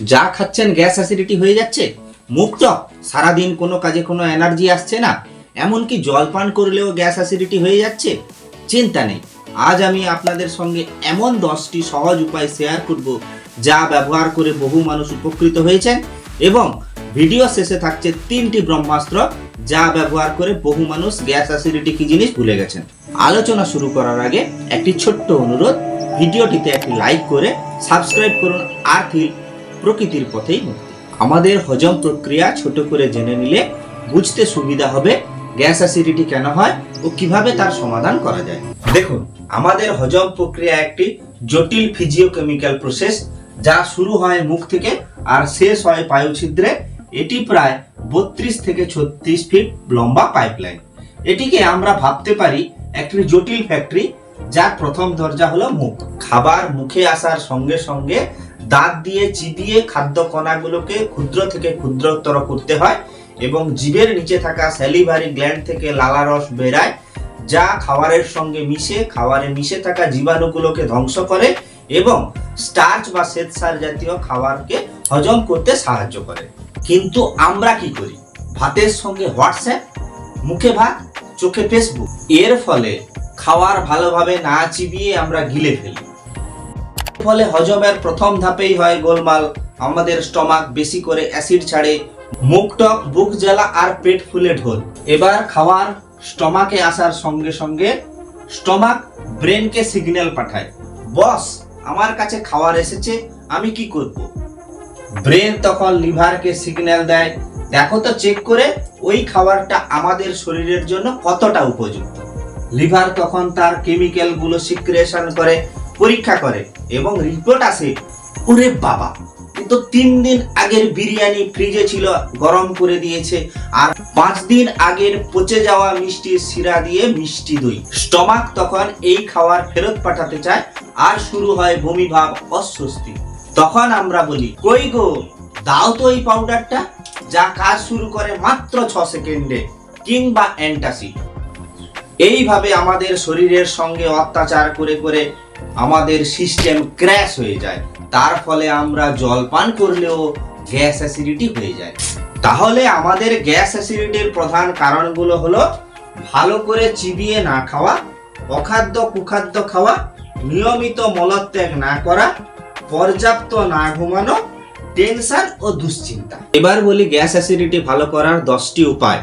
যা খাচ্ছেন gas acidity হয়ে যাচ্ছে। মুখ টক সারাদিন কোনো কাজে কোনো এনার্জি আসছে না। এমনকি জল পান করলেও গ্যাস অ্যাসিডিটি হয়ে যাচ্ছে। চিন্তা নেই, আজ আমি আপনাদের সঙ্গে এমন দশটি সহজ উপায় শেয়ার করব যা ব্যবহার করে বহু মানুষ উপকৃত হয়েছেন এবং ভিডিও শেষে থাকছে তিনটি ব্রহ্মাস্ত্র যা ব্যবহার করে বহু মানুষ গ্যাস অ্যাসিডিটি কি জিনিস ভুলে গেছেন। আলোচনা শুরু করার আগে একটি ছোট্ট অনুরোধ, ভিডিওটিতে একটি লাইক করে সাবস্ক্রাইব করুন আর ফির প্রকৃতির পথেই মুক্তি। আমাদের হজম প্রক্রিয়া ছোট করে জেনে নিলে বুঝতে সুবিধা হবে গ্যাস অ্যাসিডিটি কেন হয় ও কীভাবে তার সমাধান করা যায়। দেখুন, আমাদের হজম প্রক্রিয়া একটি জটিল ফিজিওকেমিক্যাল প্রসেস যা শুরু হয় মুখ থেকে আর শেষ হয় পায়ু ছিদ্রে এটি প্রায় বত্রিশ থেকে ছত্রিশ ফিট লম্বা পাইপলাইন এটিকে আমরা ভাবতে পারি একটি জটিল ফ্যাক্টরি যার প্রথম দরজা হলো মুখ। খাবার মুখে আসার সঙ্গে সঙ্গে দাঁত দিয়ে চিবিয়ে খাদ্য কণাগুলোকে ক্ষুদ্র থেকে ক্ষুদ্রতর করতে হয় এবং জিভের নিচে থাকা স্যালিভারি গ্ল্যান্ড থেকে লালারস বেরায়, যা খাবারের সঙ্গে মিশে, খাবারে মিশে থাকা জীবাণুগুলোকে ধ্বংস করে এবং স্টার্চ বা শ্বেতসার জাতীয় খাবারকে হজম করতে সাহায্য করে। কিন্তু আমরা কি করি? ভাতের সঙ্গে হোয়াটসঅ্যাপ, মুখে ভাত, চোখে ফেসবুক। এর ফলে খাওয়ার ভালোভাবে না চিবিয়ে আমরা গিলে ফেলি। ফলে হজমের প্রথম ধাপেই হয় গোলমাল। আমাদের স্টমাক বেশি করে অ্যাসিড ছাড়ে। মুখ টক, বুক জ্বালা আর পেট ফুলে ঢোল। এবার খাওয়ার স্টমাকে আসার সঙ্গে সঙ্গে স্টমাক ব্রেনকে সিগন্যাল পাঠায়। বস, আমার কাছে খাবার এসেছে, আমি কি করব? ব্রেন তখন লিভারকে সিগন্যাল দেয়। দেখো তো চেক করে, ওই খাবারটা আমাদের শরীরের জন্য কতটা উপযুক্ত? লিভার তখন তার কেমিক্যালগুলো সিক্রেশন করে। পরীক্ষা করে এবং রিপোর্ট আসে, ওরে বাবা, কিন্তু তিন দিন আগের বিরিয়ানি ফ্রিজে ছিল, গরম করে দিয়েছে। আর পাঁচ দিন আগের পচে যাওয়া মিষ্টির শিরা দিয়ে মিষ্টি দই। স্টমাক তখন এই খাওয়ার ফেরত পাঠাতে চায়, আর শুরু হয় বমি ভাব অস্বস্তি। তখন আমরা বলি, কই গো, দাও তো এই পাউডারটা যা কাজ শুরু করে মাত্র ছ সেকেন্ডে, কিংবা অ্যান্টাসিড এইভাবে আমাদের শরীরের সঙ্গে অত্যাচার করে করে আমাদের সিস্টেম ক্র্যাশ হয়ে যায়। তার ফলে আমরা জল পান করলেও গ্যাস অ্যাসিডিটি হয়ে যায়। তাহলে আমাদের গ্যাস অ্যাসিডিটির প্রধান কারণগুলো হলো ভালো করে চিবিয়ে না খাওয়া, অখাদ্য কুখাদ্য খাওয়া, নিয়মিত মলত্যাগ না করা, পর্যাপ্ত না ঘুমানো টেনশন ও দুশ্চিন্তা। এবার বলি গ্যাস অ্যাসিডিটি ভালো করার দশটি উপায়।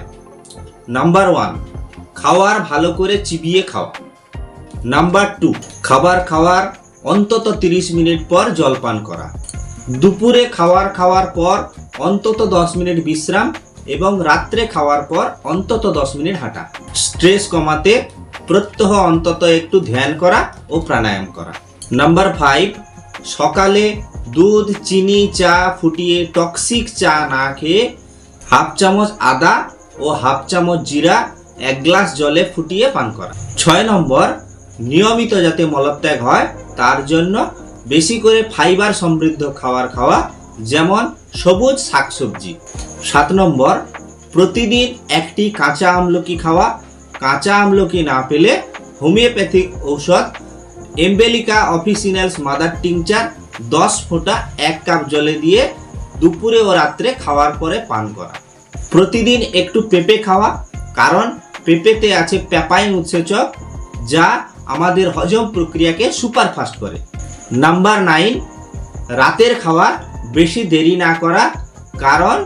নাম্বার ওয়ান খাওয়ার ভালো করে চিবিয়ে খাওয়া নাম্বার টু খাবার খাওয়ার অন্তত 30 মিনিট পর জলপান করা। দুপুরে খাওয়ার খাওয়ার পর অন্তত 10 মিনিট বিশ্রাম এবং রাত্রে খাওয়ার পর অন্তত 10 মিনিট হাঁটা। স্ট্রেস কমাতে প্রত্যহ অন্তত একটু ধ্যান করা ও প্রাণায়াম করা। নাম্বার ফাইভ সকালে দুধ, চিনি, চা ফুটিয়ে টক্সিক চা না খেয়ে হাফ চামচ আদা ও হাফ চামচ জিরা এক গ্লাস জলে ফুটিয়ে পান করা। ছয় নম্বর, নিয়মিত যাতে মলত্যাগ হয়, তার জন্য বেশি করে ফাইবার সমৃদ্ধ খাবার খাওয়া, যেমন সবুজ শাকসবজি। সাত নম্বর, প্রতিদিন একটি কাঁচা আমলকি খাওয়া। কাঁচা আমলকি না পেলে হোমিওপ্যাথিক ঔষধ, এম্বেলিকা অফিসিনালস মাদার টিংচার, দশ ফোঁটা এক কাপ জলে দিয়ে দুপুরে ও রাত্রে খাওয়ার পরে পান করা। প্রতিদিন একটু পেঁপে খাওয়া, কারণ পেঁপেতে আছে প্যাপাইন উৎসেচক, যা আমাদের হজম প্রক্রিয়াকে সুপারফাস্ট করে। নাম্বার নাইন, রাতের খাওয়া বেশি দেরি না করা, কারণ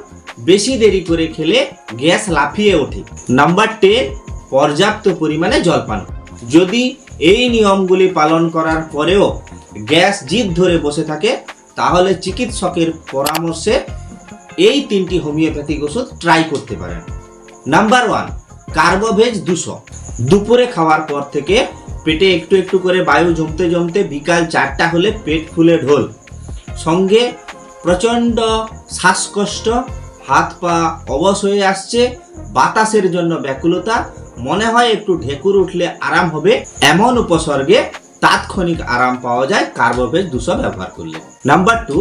বেশি দেরি করে খেলে গ্যাস লাফিয়ে ওঠে। নাম্বার টেন, পর্যাপ্ত পরিমাণে জল পান যদি এই নিয়মগুলি পালন করার পরেও গ্যাস জিদ ধরে বসে থাকে, তাহলে চিকিৎসকের পরামর্শে এই তিনটি হোমিওপ্যাথিক ওষুধ ট্রাই করতে পারেন। নাম্বার ওয়ান কার্বোভেজ দুশো। দুপুরে খাওয়ার পর থেকে পেটে একটু একটু করে বায়ু জমতে জমতে বিকাল চারটা হলে পেট ফুলে ঢোল। সঙ্গে প্রচণ্ড শ্বাসকষ্ট, হাত পা অবশ হয়ে আসছে, বাতাসের জন্য ব্যাকুলতা, মনে হয় একটু ঢেকুর উঠলে আরাম হবে, এমন উপসর্গে তাৎক্ষণিক আরাম পাওয়া যায় কার্বোভেজ দুশো ব্যবহার করলে। নাম্বার টু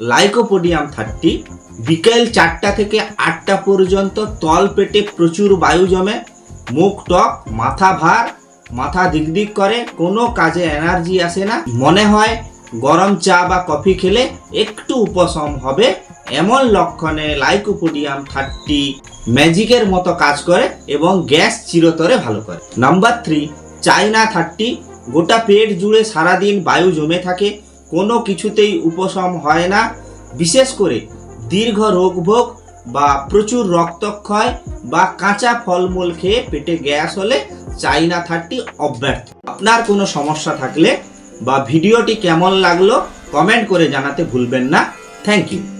লাইকোপোডিয়াম থার্টি, বিকেল চারটা থেকে আটটা পর্যন্ত তল পেটে প্রচুর বায়ু জমে, মুখ টক, মাথা ভার, মাথা দিকদিক করে, কোনো কাজে এনার্জি আসে না। মনে হয় গরম চা বা কফি খেলে একটু উপশম হবে। এমন লক্ষণে লাইকোপোডিয়াম থার্টি ম্যাজিকের মতো কাজ করে এবং গ্যাস চিরতরে ভালো করে। নাম্বার থ্রি চাইনা থার্টি, গোটা পেট জুড়ে সারাদিন বায়ু জমে থাকে। কোনো কিছুতেই উপশম হয় না। বিশেষ করে দীর্ঘ রোগভোগ বা প্রচুর রক্তক্ষয় বা কাঁচা ফলমূল খেয়ে পেটে গ্যাস হলে চাইনা থার্টি অব্যর্থ। আপনার কোনো সমস্যা থাকলে বা ভিডিওটি কেমন লাগল, কমেন্ট করে জানাতে ভুলবেন না। Thank you.